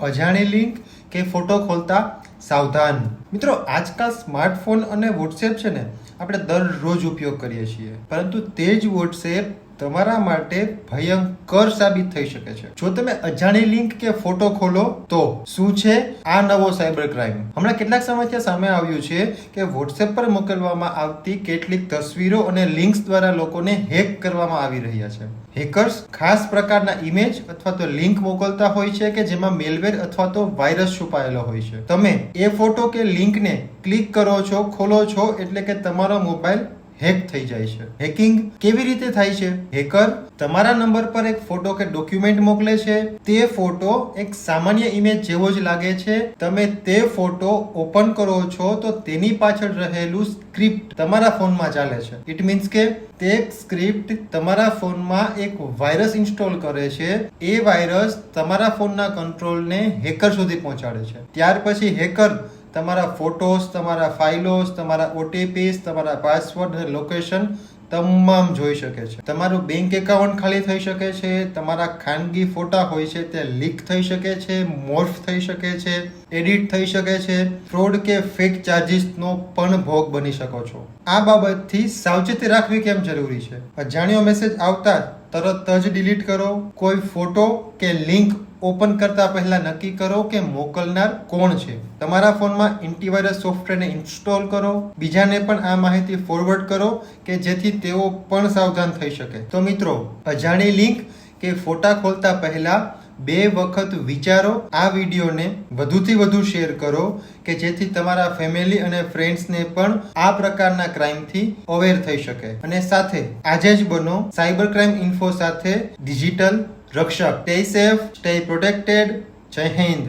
અજાણી લિંક કે ફોટો ખોલતા સાવધાન. મિત્રો, આજકાલ સ્માર્ટફોન અને વોટ્સએપ છે ને, આપણે દરરોજ ઉપયોગ કરીએ છીએ. પરંતુ તે જ વોટ્સએપ તમારા માટે ભયંકર સાબિત થઈ શકે છે. જો તમે અજાણી લિંક કે ફોટો ખોલો, તો શું છે? આ નવો સાયબર ક્રાઇમ. હમણાં કેટલાક સમયથી સામે આવ્યું છે કે વોટ્સએપ પર મોકલવામાં આવતી કેટલીક તસવીરો અને લિંક્સ દ્વારા લોકોને હેક કરવામાં આવી રહ્યા છે. હેકર્સ ખાસ પ્રકારના ઇમેજ અથવા તો લિંક મોકલતા હોય છે કે જેમાં મેલવેર અથવા તો વાયરસ છુપાયેલો હોય છે. તમે એ ફોટો કે લિંકને ક્લિક કરો છો ખોલો છો એટલે કે તમારો મોબાઈલ હેક થઈ જાય છે. હેકિંગ કેવી રીતે થાય છે? હેકર તમારા નંબર પર એક ફોટો કે ડોક્યુમેન્ટ મોકલે છે. તે ફોટો એક સામાન્ય ઇમેજ જેવો જ લાગે છે. તમે તે ફોટો ઓપન કરો છો તો તેની પાછળ રહેલું સ્ક્રિપ્ટ તમારા ફોનમાં ચાલે છે. ઇટ મીન્સ કે તે સ્ક્રિપ્ટ તમારા ફોનમાં એક વાયરસ ઇન્સ્ટોલ કરે છે. એ વાયરસ તમારા ફોનના કંટ્રોલને હેકર સુધી પહોંચાડે છે. ત્યાર પછી હેકર તમારા ફોટોસ તમારા ફાઇલોસ તમારા ઓટીપીસ તમારા પાસવર્ડ અને લોકેશન તમામ જોઈ શકે છે. તમારું બેંક એકાઉન્ટ ખાલી થઈ શકે છે, તમારા ખાનગી ફોટા હોય છે તે લીક થઈ શકે છે મોર્ફ થઈ શકે છે એડિટ થઈ શકે છે ફ્રોડ કે ફેક ચાર્જિસનો પણ ભોગ બની શકો છો. આ બાબતથી સાવચેતી રાખવી કેમ જરૂરી છે? અજાણ્યો મેસેજ આવતા તરત જ ડિલીટ કરો. કોઈ ફોટો કે લિંક ઓપન કરતા પહેલા નક્કી કરો કે મોકલનાર કોણ છે. તમારા ફોનમાં એન્ટીવાયરસ સોફ્ટવેરને ઇન્સ્ટોલ કરો. બીજાને પણ આ માહિતી ફોરવર્ડ કરો કે જેથી તેઓ પણ સાવધાન થઈ શકે. તો મિત્રો, અજાણી લિંક કે ફોટા ખોલતા પહેલા બે વખત વિચારો. આ વિડીયોને વધુથી વધુ શેર કરો કે જેથી તમારા ફેમિલી અને ફ્રેન્ડ્સને પણ આ પ્રકારના ક્રાઇમથી અવેર થઈ શકે. અને સાથે આજે જ બનો સાયબર ક્રાઇમ ઇન્ફો સાથે ડિજિટલ રક્ષક. Stay safe stay protected Jai Hind.